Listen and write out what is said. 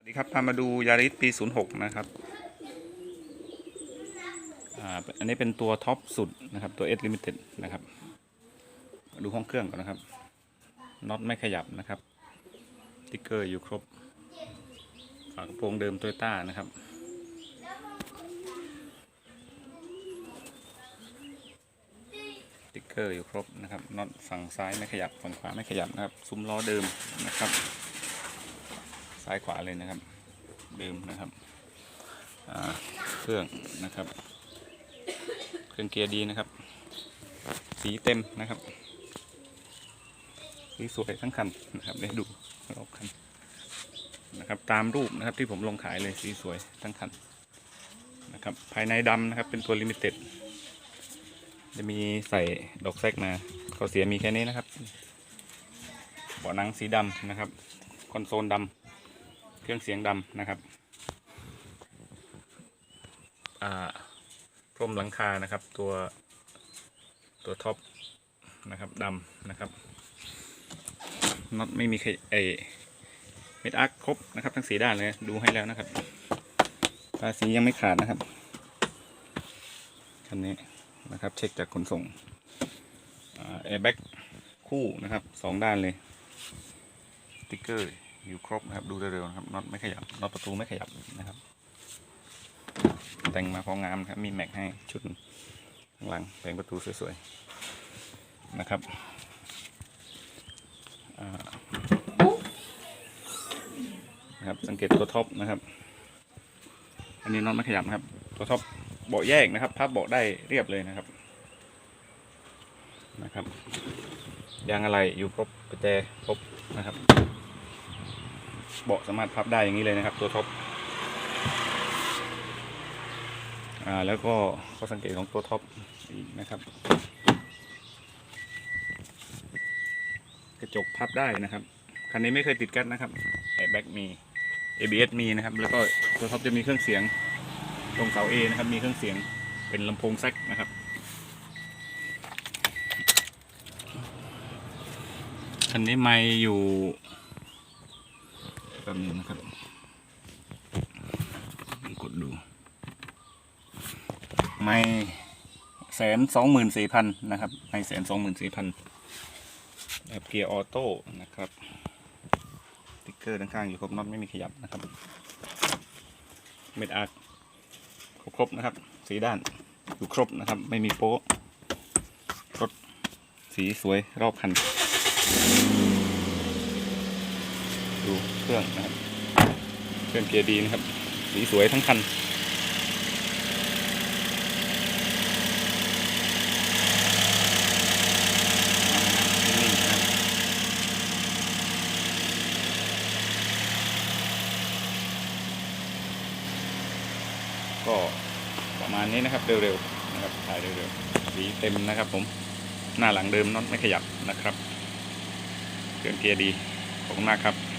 สวัสดีครับพามาดูยาริสปี 06 นะครับ อ่า อันนี้เป็นตัวท็อปสุดนะครับ ตัว S Limited นะครับ ดูห้องเครื่องก่อนนะครับ น็อตไม่ขยับนะครับ ติ๊กเกอร์อยู่ครบ ฝากระโปรงเดิมโตโยต้านะครับ ติ๊กเกอร์อยู่ครบนะครับ น็อตฝั่งซ้ายไม่ขยับ ฝั่งขวาไม่ขยับนะครับ ซุ้มล้อเดิมนะครับ ซ้ายขวาเลยนะครับเดิมนะครับเครื่องนะครับ เครื่องเกียร์ดีนะครับ สีเต็มนะครับสีสวยทั้งคันนะครับได้ดูรอบคันนะครับตามรูปนะครับที่ผมลงขายเลยสีสวยทั้งคันนะครับภายในดำนะครับเป็นตัวลิมิเต็ดจะมีใส่ดอกแซกมาข้อเสียมีแค่นี้นะครับเบาะหนังสีดำนะครับ คอนโซลดำ รื่องเสียงดำนะครับอ่าพรมหลังคานะครับตัวตัวท็อปนะครับดำนะครับน็อตไม่มีใครเอเม็ดอาร์คครบนะครับ ทั้งสีด้านเลยดูให้แล้วนะครับภาษียังไม่ขาดนะครับคันนี้นะครับเช็คจากขนส่งแอร์แบ็กคู่นะครับสองด้านเลยสติ๊กเกอร์ อยู่ครบนะครับ ดูเร็วๆนะครับน็อตไม่ขยับน็อตประตูไม่ขยับนะครับ แต่งมาพองามครับ มีแม็กให้ชุดข้างหลังแผงประตูสวยๆนะครับนะครับ สังเกตตัวท็อปนะครับ อันนี้น็อตไม่ขยับนะครับ ตัวท็อปเบาะแยกนะครับพับเบาะได้เรียบเลยนะครับนะครับยางอะไรอยู่ครบประแจครบนะครับ เบาะสามารถพับได้อย่างนี้เลยนะครับ ตัวท็อปอ่าแล้วก็ข้อสังเกตของตัวท็อปอีกนะครับ กระจกพับได้นะครับคันนี้ไม่เคยติดกัดนะครับแอร์แบ็กมี ABS มีนะครับ แล้วก็ตัวท็อปจะมีเครื่องเสียง ตรงเสา A นะครับ มีเครื่องเสียงเป็นลำโพงแซกนะครับคันนี้ไม่อยู่ แป๊บนึงนะครับกดดู ไม่แสนสองหมื่นสี่พันนะครับ ไม่แสนสองหมื่นสี่พันแบบเกียร์ออโต้นะครับติ๊กเกอร์ด้านข้างอยู่ครบน็อตไม่มีขยับนะครับเม็ดอาร์ครบนะครับ สีด้านอยู่ครบนะครับ ไม่มีโป๊ะรถสีสวยรอบคัน เครื่องนะครับ เครื่องเกียร์ดีนะครับ สีสวยทั้งคันก็ประมาณนี้นะครับเร็วๆนะครับถ่ายเร็วๆสีเต็มนะครับ ผมหน้าหลังเดิมน็อตไม่ขยับนะครับเครื่องเกียร์ดีขอบคุณมากครับ